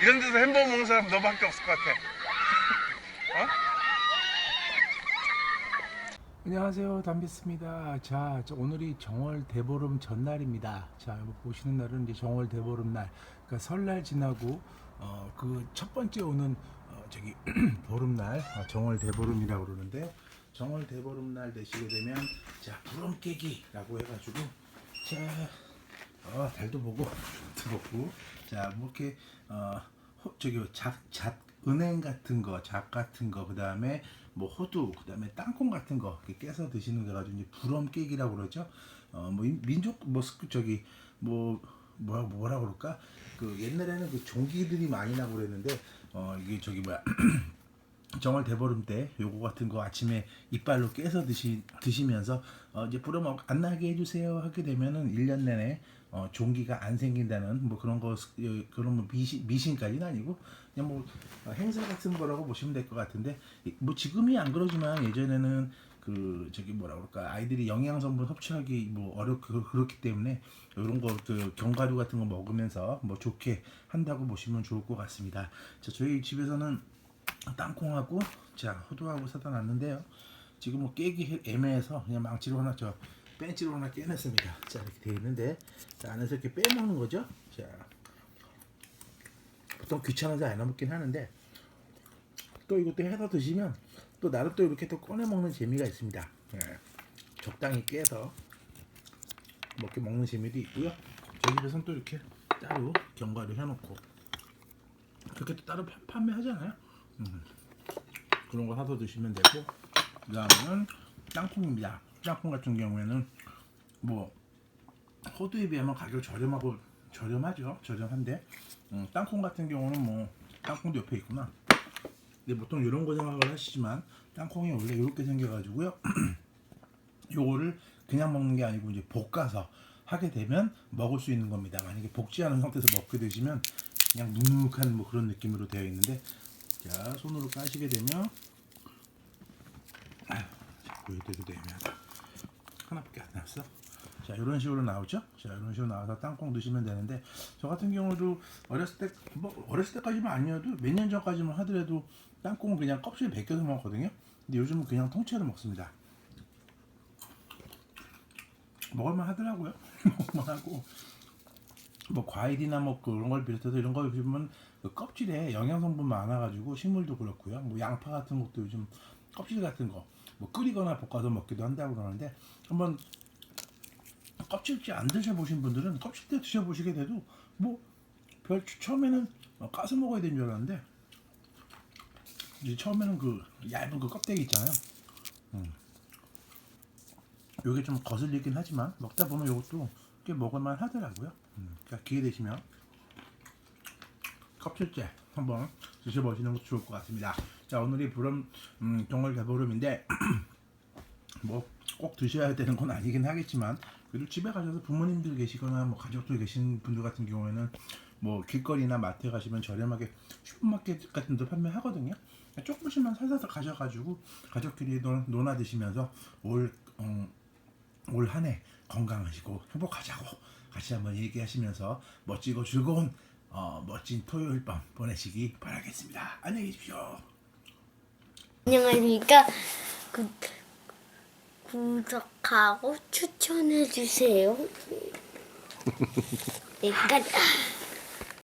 이런 데서 햄버거 먹는 사람 너밖에 없을 것 같아. 어? 안녕하세요 담비스입니다 자저 오늘이 정월 대보름 전날입니다 자 보시는 날은 이제 정월 대보름 날 그러니까 설날 지나고 어 그 첫 번째 오는 어 저기 보름날 어, 정월 대보름이라고 그러는데 정월 대보름 날 되시게 되면 자 부럼 깨기라고 해가지고 자 어, 달도 보고 도 보고 자 뭐 이렇게 어 호- 저기 잣잣 은행 같은 거, 잣 같은 거, 그 다음에 뭐 호두, 그 다음에 땅콩 같은 거 이렇게 깨서 드시는 거 가지고 이제 부럼 깨기라고 그러죠. 어 뭐 민족 뭐 스- 저기 뭐 뭐라 뭐라 그럴까? 그 옛날에는 그 종기들이 많이 나고 그랬는데 어 이게 저기 뭐야 정월 대보름 때 요거 같은 거 아침에 이빨로 깨서 드시 드시면서 어 이제 부럼 안 나게 해주세요 하게 되면은 1년 내내 어 종기가 안 생긴다는 뭐 그런 거 그런 뭐 미신 미신까지는 아니고 그냥 뭐 어, 행사 같은 거라고 보시면 될 것 같은데 이- 뭐 지금이 안 그러지만 예전에는 그 저기 뭐라 그럴까 아이들이 영양 성분 섭취하기 뭐 어렵 그- 그렇기 때문에 이런 거 그 견과류 같은 거 먹으면서 뭐 좋게 한다고 보시면 좋을 것 같습니다. 자 저희 집에서는 땅콩하고 자 호두하고 사다 놨는데요. 지금 뭐 깨기 해- 애매해서 그냥 망치로 하나 저 벤치로 하나 깨냈습니다. 자 이렇게 돼 있는데 자, 안에서 이렇게 빼먹는 거죠. 자 보통 귀찮아서 안 해먹긴 하는데 또 이것도 해서 드시면 또 나름 또 이렇게 또 꺼내 먹는 재미가 있습니다. 예. 적당히 깨서 먹게 먹는 재미도 있고요. 집에서는 또 이렇게 따로 견과류 해놓고 그렇게 또 따로 파- 판매하잖아요. 음. 그런 거 사서 드시면 되고 그 다음은 땅콩입니다. 땅콩 같은 경우에는 뭐 호두에 비하면 가격 저렴하고 저렴하죠. 저렴한데 음, 땅콩 같은 경우는 뭐 땅콩도 옆에 있구나. 근데 보통 이런 거 생각을 하시지만 땅콩이 원래 이렇게 생겨가지고요. 요거를 그냥 먹는 게 아니고 이제 볶아서 하게 되면 먹을 수 있는 겁니다. 만약에 볶지 않은 상태에서 먹게 되시면 그냥 눅눅한 뭐 그런 느낌으로 되어 있는데 자 손으로 까시게 되면 이대도 애매하다. 하나밖에 안 나왔어. 자 이런 식으로 나오죠. 자 이런 식으로 나와서 땅콩 드시면 되는데 저 같은 경우도 어렸을 때 뭐 어렸을 때까지만 아니어도 몇 년 전까지만 하더라도 땅콩은 그냥 껍질 벗겨서 먹었거든요. 근데 요즘은 그냥 통째로 먹습니다. 먹을만 하더라고요. 먹을만 하고 뭐 과일이나 뭐 그런 걸 비롯해서 이런 걸 보면 그 껍질에 영양 성분 많아가지고 식물도 그렇고요. 뭐 양파 같은 것도 요즘 껍질 같은 거 뭐 끓이거나 볶아서 먹기도 한다고 그러는데 한번 껍질째 안 드셔보신 분들은 껍질째 드셔보시게 돼도 뭐 별 처음에는 어, 까서 먹어야 되는 줄 알았는데 이제 처음에는 그 얇은 그 껍데기 있잖아요. 음. 요게 좀 거슬리긴 하지만 먹다 보면 요것도 꽤 먹을만 하더라고요. 음. 그러니까 기회 되시면 껍질째 한번 드셔보시는 것도 좋을 것 같습니다. 자 오늘이 보름 음, 정월 대보름인데 뭐 꼭 드셔야 되는 건 아니긴 하겠지만 그래도 집에 가셔서 부모님들 계시거나 뭐 가족들 계신 분들 같은 경우에는 뭐 길거리나 마트에 가시면 저렴하게 슈퍼마켓 같은 데 판매하거든요. 조금씩만 사서 가셔가지고 가족끼리 논- 논아 드시면서 올 음, 올 한 해 건강하시고 행복하자고 같이 한번 얘기하시면서 멋지고 즐거운 어, 멋진 토요일 밤 보내시기 바라겠습니다. 안녕히 계십시오. 안녕하십니까. 구, 구독하고 추천해주세요. 네, 가자.